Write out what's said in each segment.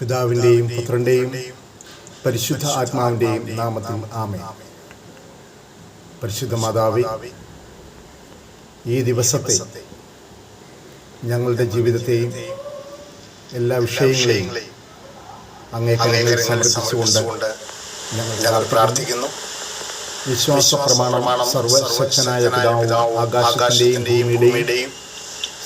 പിതാവിന്റെയും പുത്രന്റെയും പരിശുദ്ധ ആത്മാവിന്റെയും നാമത്തിൽ ആമേ പരിശുദ്ധ മാതാവി ഈ ദിവസത്തെ ഞങ്ങളുടെ ജീവിതത്തെയും എല്ലാ വിഷയങ്ങളെയും അങ്ങേ കരങ്ങളിൽ സമർപ്പിച്ചുകൊണ്ട് ഞങ്ങൾ ഞങ്ങൾ പ്രാർത്ഥിക്കുന്നു. വിശ്വാസ പ്രമാണം സർവശക്തനായ പിതാവും ആകാശത്തിന്റെയും ഭൂമിയുടെയും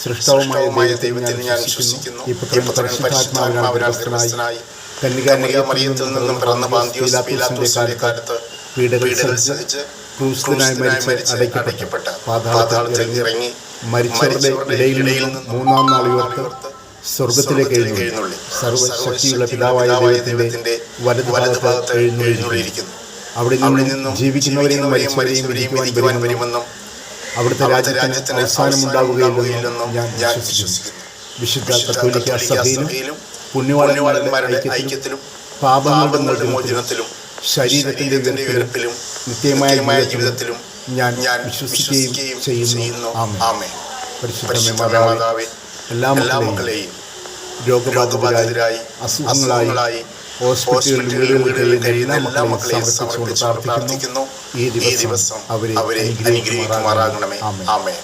സൃഷ്ടവുമായ ദൈവത്തിൽ ഞാൻ വിശ്വസിക്കുന്നു. ഈ പുത്രൻ പരിശുദ്ധാത്മാവിനാൽ പരിശുദ്ധാത്മാവിനായി കന്യകാമറിയത്തിൽ നിന്നും പിറന്ന ബാന്തിയോസ് പീലാത്തോസിന്റെ കാലത്ത് പീഡകൾ സഹിച്ച് ക്രൂശിതനായി മരിച്ച് അടയ്ക്കപ്പെട്ട പാതാളത്തിൽ ഇറങ്ങി മരിച്ചവരുടെ ഇടയിൽ നിന്നും മൂന്നാം നാൾ ഉയർത്ത് സ്വർഗത്തിലേക്ക് എഴുന്നള്ളി. സർവശക്തിയുള്ള പിതാവായ ദൈവത്തിന്റെ വലതുഭാഗത്ത് എഴുന്നള്ളിയിരിക്കുന്നു. അവിടെ നിന്നും ജീവിക്കുന്നവരെയും മരിച്ചവരെയും വിധിക്കുവാൻ വരുമെന്നും അവിടുത്തെ രാജ്യത്തിന് അവസാനം ഉണ്ടാവുകയില്ലെന്നും ഞാൻ വിശ്വസിക്കുന്നു. വിശുദ്ധ കത്തോലിക്ക സഭയിലും പുണ്യവാളന്മാരുടെ ഐക്യത്തിലും പാപങ്ങളുടെ മോചനത്തിലും ശരീരത്തിന്റെ ഉയർപ്പിലും നിത്യമായ ജീവിതത്തിലും ഞാൻ ഞാൻ വിശ്വസിക്കുകയും ചെയ്യുന്നു. ആമേ പരിശുദ്ധ മാതാവേ എല്ലാ മക്കളെയും രോഗബാധിതരായി അസുഖങ്ങളായി ഹോസ്പിറ്റലുകളിൽ വീടുകളിൽ കഴിയുന്ന എല്ലാ മക്കളെയും സമർപ്പിച്ചുകൊണ്ട് പ്രാർത്ഥിക്കുന്നു. ഈ ദിവസം അവരെ അനുഗ്രഹിക്കുമാറാകണമേ. ആമേ